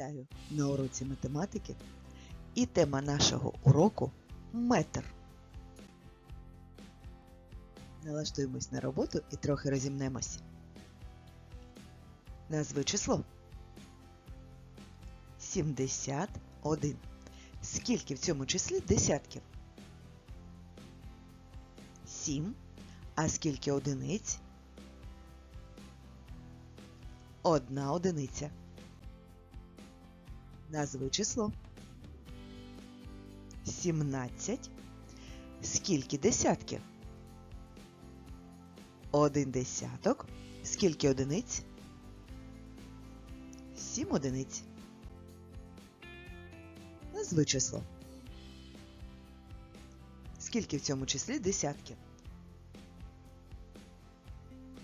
Вітаю на уроці математики. І тема нашого уроку метр. Налаштуємось на роботу і трохи розімнемось. Назви число. 71. Скільки в цьому числі десятків? 7. А скільки одиниць? Одна одиниця. Назви число. 17. Скільки десятків? Один десяток. Скільки одиниць? Сім одиниць. Назви число. Скільки в цьому числі десятків?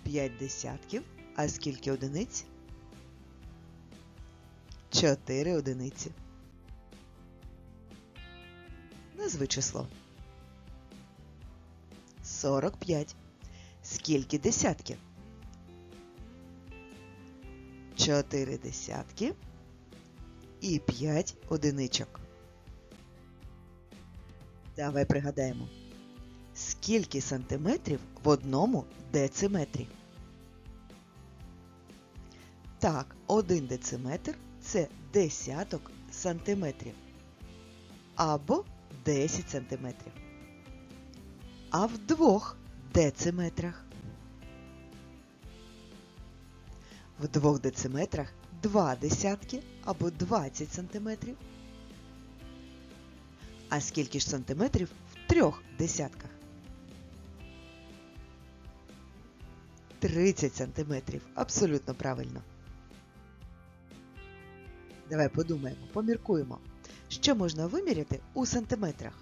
П'ять десятків. А скільки одиниць? Чотири одиниці. Назви число. 45. Скільки десятків? Чотири десятки і п'ять одиничок. Давай пригадаємо. Скільки сантиметрів в одному дециметрі? Так, один дециметр це десяток сантиметрів. Або 10 сантиметрів. А в двох дециметрах. В двох дециметрах два десятки або 20 сантиметрів. А скільки ж сантиметрів в трьох десятках? 30 сантиметрів. Абсолютно правильно. Давай подумаємо, поміркуємо, що можна виміряти у сантиметрах.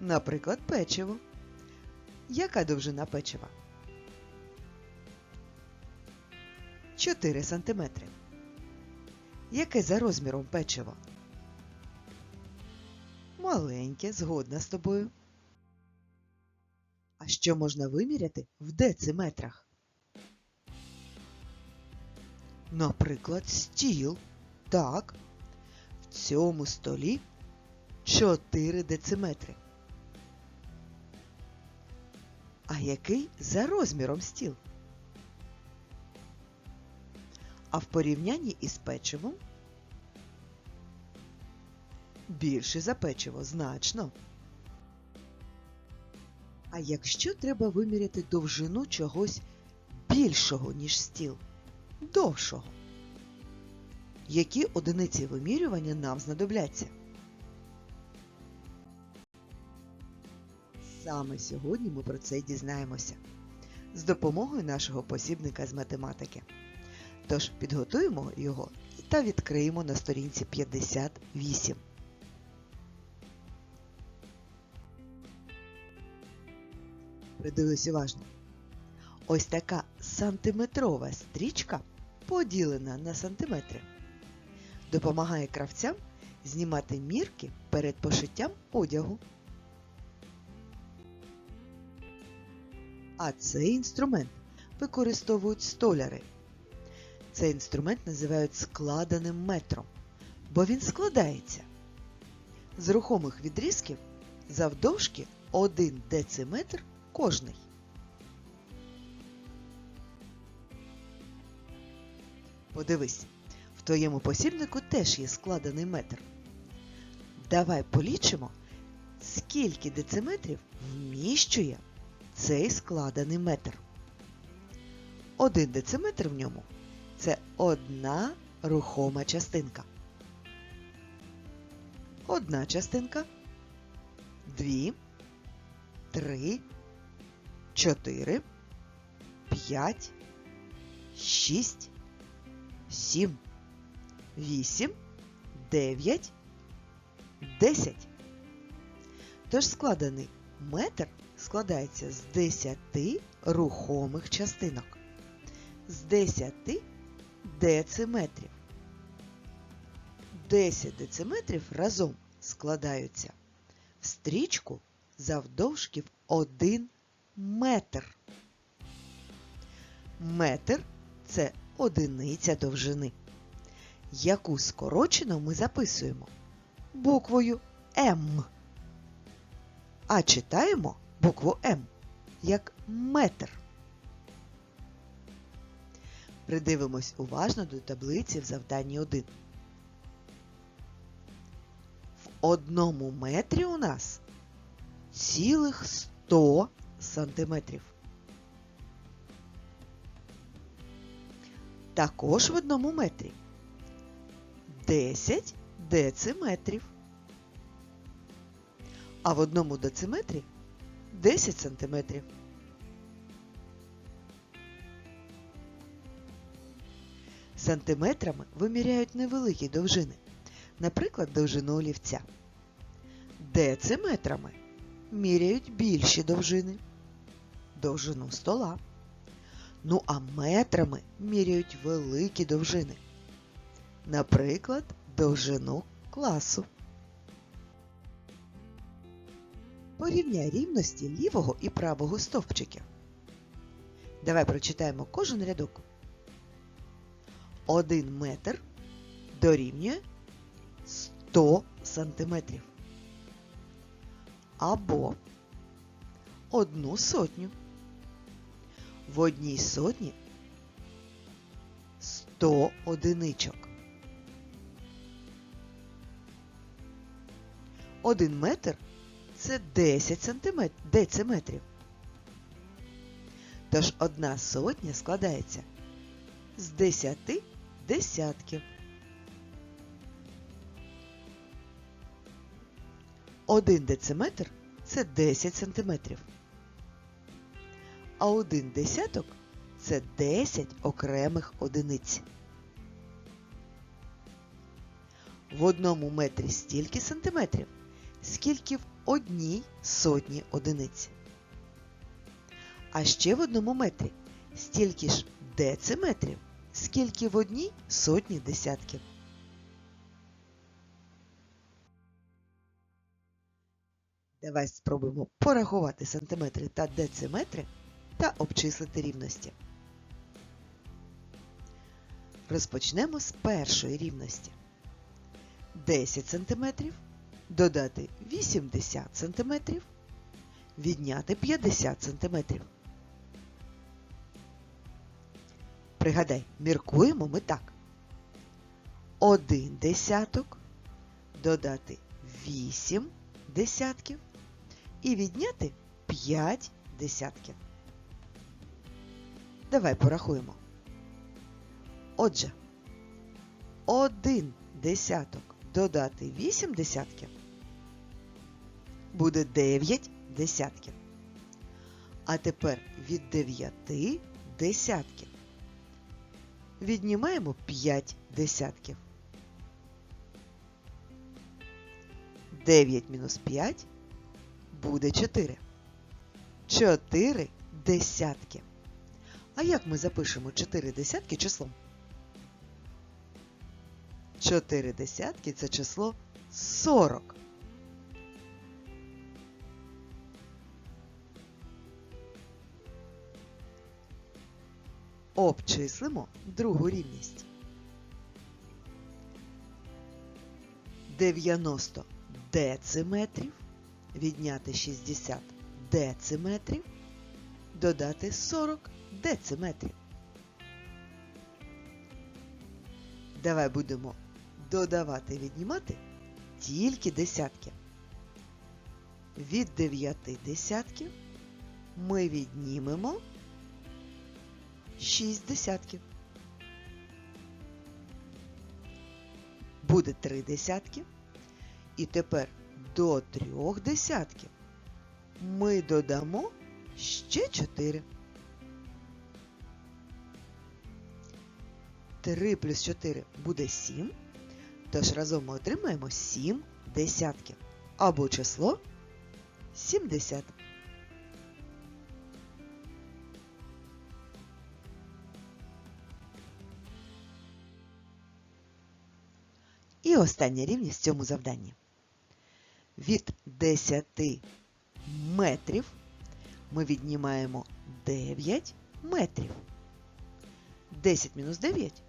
Наприклад, печиво. Яка довжина печива? 4 сантиметри. Яке за розміром печиво? Маленьке, згодна з тобою. А що можна виміряти в дециметрах? Наприклад, стіл. Так. В цьому столі 4 дециметри. А який за розміром стіл? А в порівнянні із печивом більше за печиво значно. А якщо треба виміряти довжину чогось більшого, ніж стіл, довшого, які одиниці вимірювання нам знадобляться? Саме сьогодні ми про це дізнаємося з допомогою нашого посібника з математики. Тож підготуємо його та відкриємо на сторінці 58. Придивись уважно. Ось така сантиметрова стрічка, поділена на сантиметри, допомагає кравцям знімати мірки перед пошиттям одягу. А цей інструмент використовують столяри. Цей інструмент називають складеним метром, бо він складається з рухомих відрізків завдовжки 1 дециметр кожний. Подивись, в твоєму посібнику теж є складений метр. Давай полічимо, скільки дециметрів вміщує цей складений метр. Один дециметр в ньому це одна рухома частинка. Одна частинка, дві, три, чотири, п'ять, шість, сім, вісім, дев'ять, десять. Тож складений метр складається з десяти рухомих частинок. З десяти дециметрів. 10 дециметрів разом складаються в стрічку завдовжки в 1 метр. Метр це одиниця довжини. Яку скорочену ми записуємо буквою М. А читаємо букву М як метр. Придивимось уважно до таблиці в завданні 1. В одному метрі у нас цілих 100 сантиметрів. Також в одному метрі 10 дециметрів. А в одному дециметрі 10 сантиметрів. Сантиметрами виміряють невеликі довжини, наприклад, довжину олівця. Дециметрами міряють більші довжини, довжину стола. Ну а метрами міряють великі довжини, наприклад, довжину класу. Порівняй рівності лівого і правого стовпчиків. Давай прочитаємо кожен рядок. Один метр дорівнює 100 сантиметрів. Або одну сотню. В одній сотні 100 одиничок. Один метр це 10 сантиметрів, дециметрів. Тож одна сотня складається з 10 десятків. Один дециметр це 10 сантиметрів. А один десяток це 10 окремих одиниць. В одному метрі стільки сантиметрів, скільки в одній сотні одиниць. А ще в одному метрі стільки ж дециметрів, скільки в одній сотні десятків. Давай спробуємо порахувати сантиметри та дециметри та обчислити рівності. Розпочнемо з першої рівності. 10 см додати 80 см, відняти 50 см. Пригадай, міркуємо ми так. 1 десяток додати 8 десятків і відняти 5 десятків. Давай порахуємо. Отже, 1 десяток додати 8 десятків буде 9 десятків. А тепер від 9 десятків віднімаємо 5 десятків. 9 мінус 5 буде 4. 4 десятки. А як ми запишемо 4 десятки числом? 4 десятки це число 40. Обчислимо другу рівність. 90 дециметрів відняти 60 дециметрів, додати 40 дециметрів. Давай будемо додавати віднімати тільки десятки. Від 9 десятків ми віднімемо 6 десятків. Буде 3 десятки. І тепер до 3 десятків ми додамо ще 4. 3 плюс 4 буде 7. Тож разом ми отримаємо 7 десятків. Або число 70. І остання рівність в цьому завданні. Від 10 метрів ми віднімаємо 9 метрів. 10 мінус 9?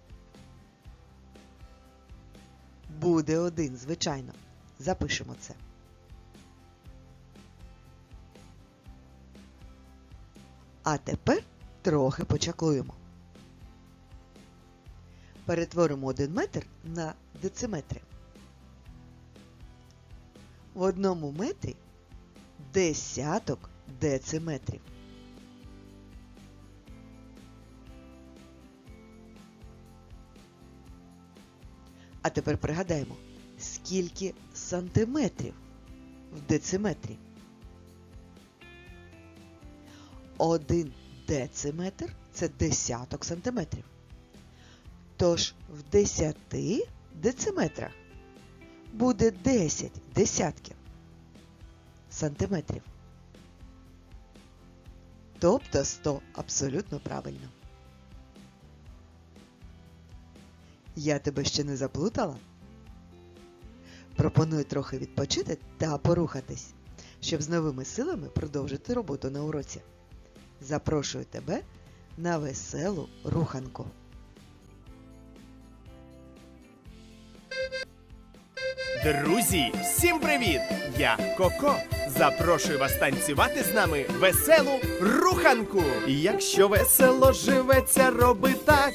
Буде 1, звичайно. Запишемо це. А тепер трохи почаклуємо. Перетворимо 1 метр на дециметри. В одному метрі десяток дециметрів. А тепер пригадаємо, скільки сантиметрів в дециметрі. Один дециметр це десяток сантиметрів. Тож в десяти дециметрах буде 10 десятків сантиметрів. Тобто 100 абсолютно правильно. Я тебе ще не заплутала? Пропоную трохи відпочити та порухатись, щоб з новими силами продовжити роботу на уроці. Запрошую тебе на веселу руханку. Друзі, всім привіт! Я Коко. Запрошую вас танцювати з нами веселу руханку. І Якщо весело живеться, роби так.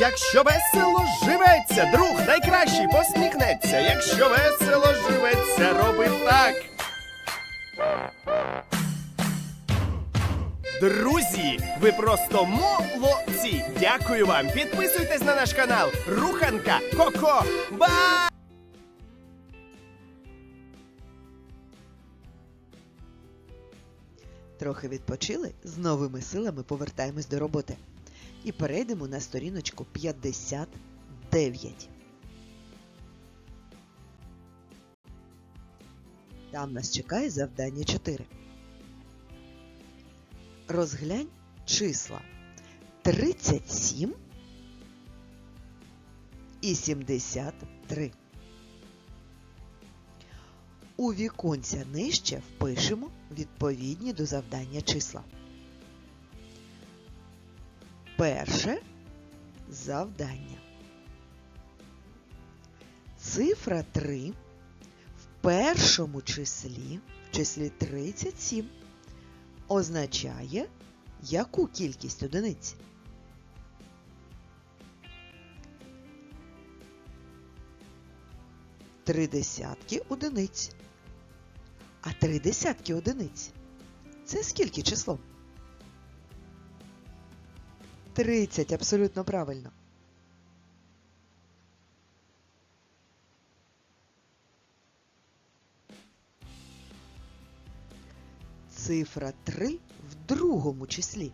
Якщо весело живеться, друг найкращий посміхнеться. Якщо весело живеться, роби так. Друзі, ви просто молодці! Дякую вам! Підписуйтесь на наш канал Руханка Коко. Ба! Трохи відпочили, з новими силами повертаємось до роботи. І перейдемо на сторіночку 59. Там нас чекає завдання 4. Розглянь числа 37 і 73. У віконця нижче впишемо відповідні до завдання числа. Перше завдання. Цифра 3 в першому числі, в числі 37, означає яку кількість одиниць? Три десятки одиниць. А три десятки одиниць. Це скільки число? 30, абсолютно правильно. Цифра 3 в другому числі.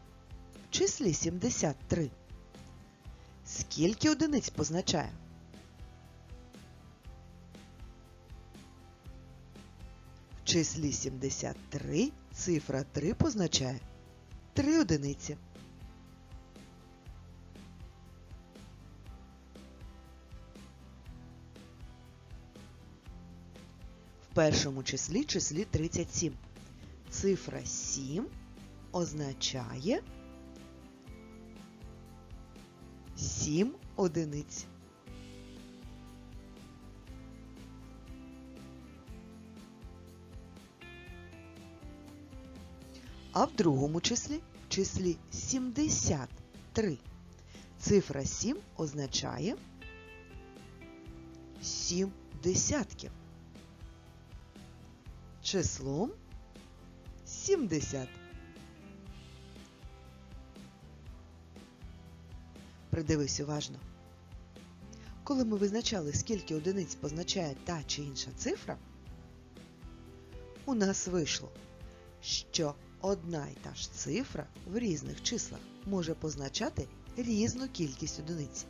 В числі 73. скільки одиниць позначає? В числі 73 цифра 3 позначає 3 одиниці. Першому числі числі 37. Цифра 7 означає 7 одиниць. А в другому числі, числі 73, цифра 7 означає 7 десятків. Числом 70. Придивись уважно. Коли ми визначали, скільки одиниць позначає та чи інша цифра, у нас вийшло, що одна й та ж цифра в різних числах може позначати різну кількість одиниць.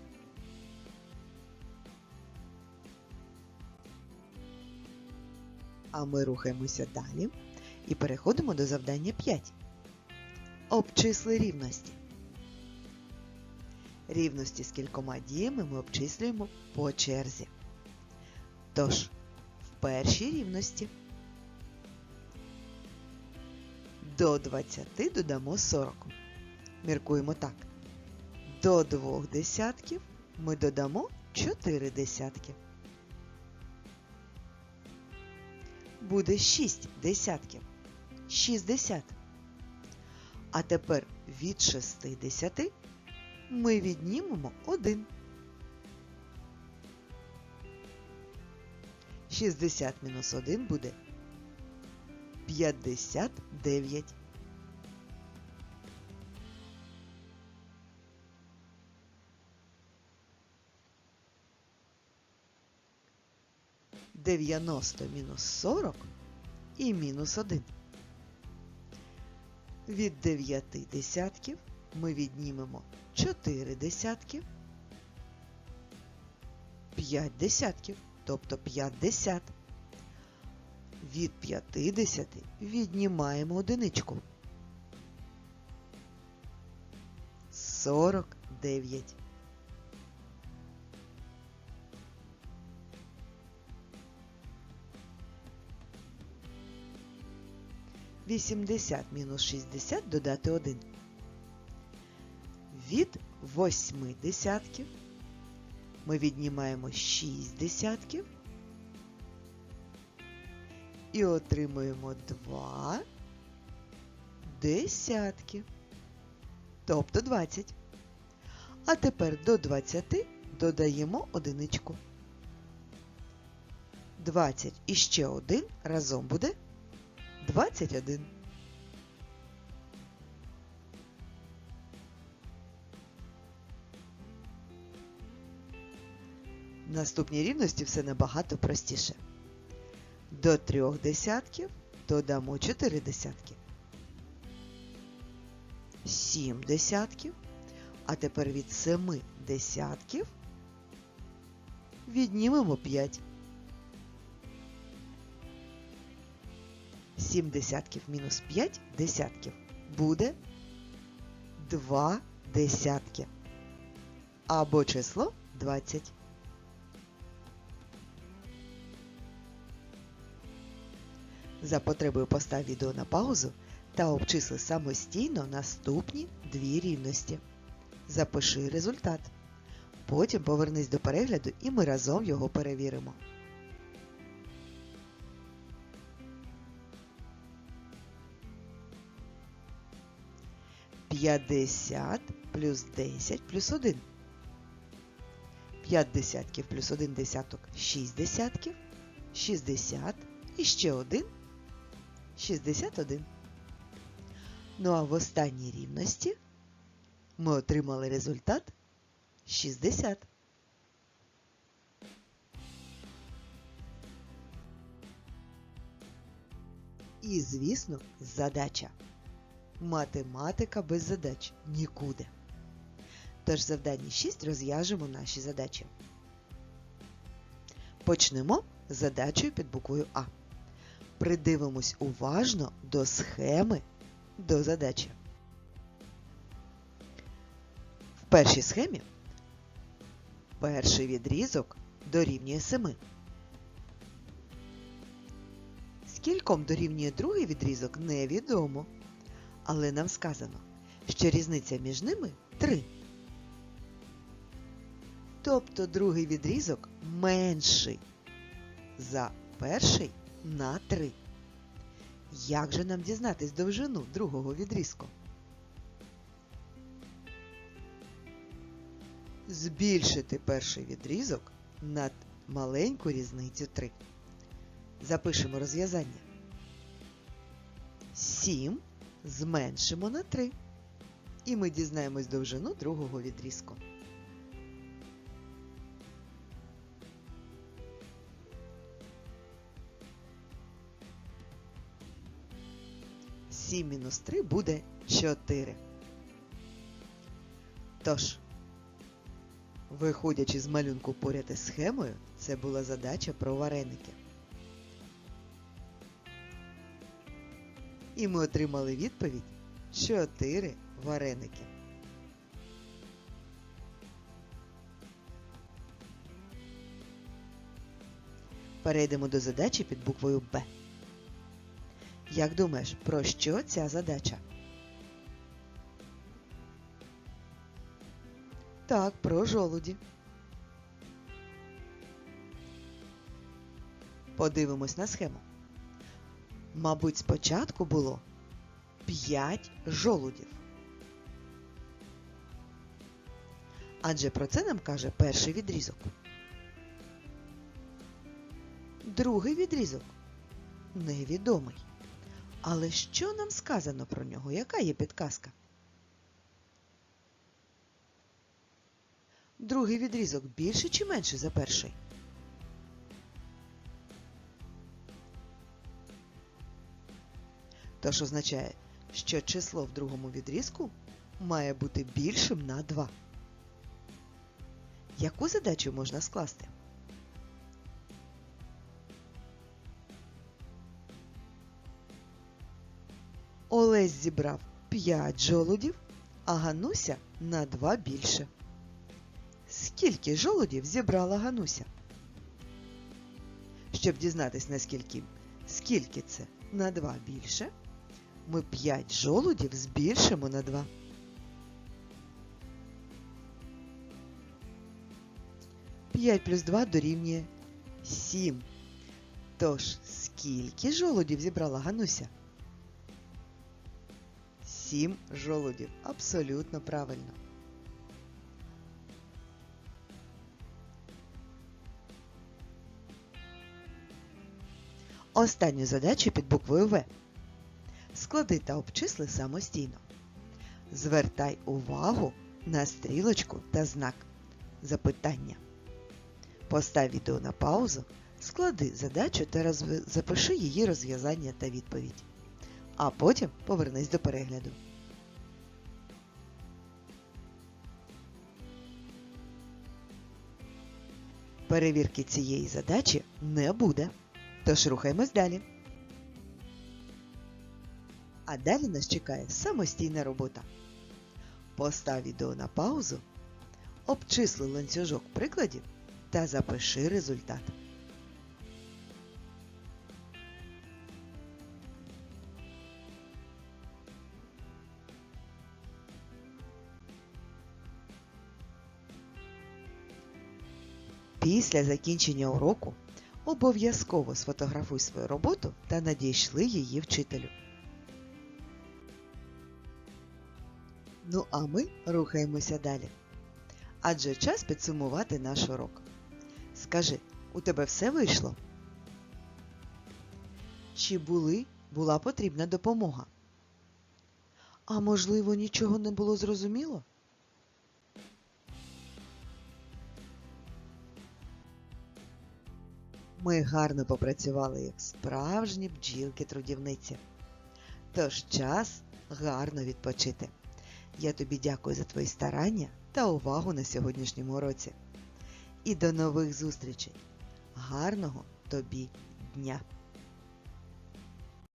А ми рухаємося далі і переходимо до завдання 5. Обчисли рівності. Рівності з кількома діями ми обчислюємо по черзі. Тож, в першій рівності до 20 додамо 40. Міркуємо так. До двох десятків ми додамо 4 десятки. Буде 6 десятків. 60. А тепер від 60 ми віднімемо 1. 60 мінус 1 буде 59. Дев'яносто мінус сорок і мінус один. Від дев'яти десятків ми віднімемо 4 десятки, 5 десятків, тобто 50. Від 50 віднімаємо одиничку. 49. Вісімдесят мінус шістдесят додати один. Від восьми десятків ми віднімаємо 6 десятків і отримуємо 2 десятки, тобто 20. А тепер до 20 додаємо одиничку. 20 і ще 1 разом буде 21. В наступній рівності все набагато простіше. До трьох десятків додамо 4 десятки. 7 десятків. А тепер від 7 десятків віднімемо 5. 7 десятків мінус 5 десятків буде 2 десятки. Або число 20. За потребою постав відео на паузу та обчисли самостійно наступні дві рівності. Запиши результат. Потім повернись до перегляду і ми разом його перевіримо. П'ятдесят плюс десять плюс один. П'ять десятків плюс один десяток шість десятків. Шістдесят і ще один 61. Ну а в останній рівності ми отримали результат 60. І, звісно, задача. Математика без задач нікуди. Тож завдання 6 розв'яжемо наші задачі. Почнемо з задачею під буквою А. Придивимось уважно до схеми до задачі. В першій схемі перший відрізок дорівнює 7. Скільком дорівнює другий відрізок невідомо. Але нам сказано, що різниця між ними 3. Тобто другий відрізок менший за перший на 3. Як же нам дізнатись довжину другого відрізку? Збільшити перший відрізок на маленьку різницю 3. Запишемо розв'язання. 7 зменшимо на 3. І ми дізнаємось довжину другого відрізку. Сім мінус 3 буде 4. Тож, виходячи з малюнку поряд із схемою, це була задача про вареники. І ми отримали відповідь 4 вареники. Перейдемо до задачі під буквою Б. Як думаєш, про що ця задача? Так, про жолуді. Подивимось на схему. Мабуть, спочатку було 5 жолудів. Адже про це нам каже перший відрізок. Другий відрізок невідомий. Але що нам сказано про нього? Яка є підказка? Другий відрізок більше чи менше за перший? Тож означає, що число в другому відрізку має бути більшим на 2. Яку задачу можна скласти? Олесь зібрав 5 жолудів, а Гануся на 2 більше. Скільки жолудів зібрала Гануся? Щоб дізнатись наскільки скільки це на 2 більше, ми 5 жолудів збільшимо на 2. П'ять плюс 2 дорівнює 7. Тож, скільки жолудів зібрала Гануся? 7 жолудів. Абсолютно правильно. Останню задачу під буквою В. Склади та обчисли самостійно. Звертай увагу на стрілочку та знак запитання. Постав відео на паузу, склади задачу та розв- запиши її розв'язання та відповідь. А потім повернись до перегляду. Перевірки цієї задачі не буде. Тож рухаємось далі. А далі нас чекає самостійна робота. Постав відео на паузу, обчисли ланцюжок прикладів та запиши результат. Після закінчення уроку обов'язково сфотографуй свою роботу та надійшли її вчителю. Ну а ми рухаємося далі. Адже час підсумувати наш урок. Скажи, у тебе все вийшло? Чи були, була потрібна допомога? А можливо, нічого не було зрозуміло? Ми гарно попрацювали як справжні бджілки-трудівниці. Тож час гарно відпочити. Я тобі дякую за твої старання та увагу на сьогоднішньому уроці. І до нових зустрічей! Гарного тобі дня!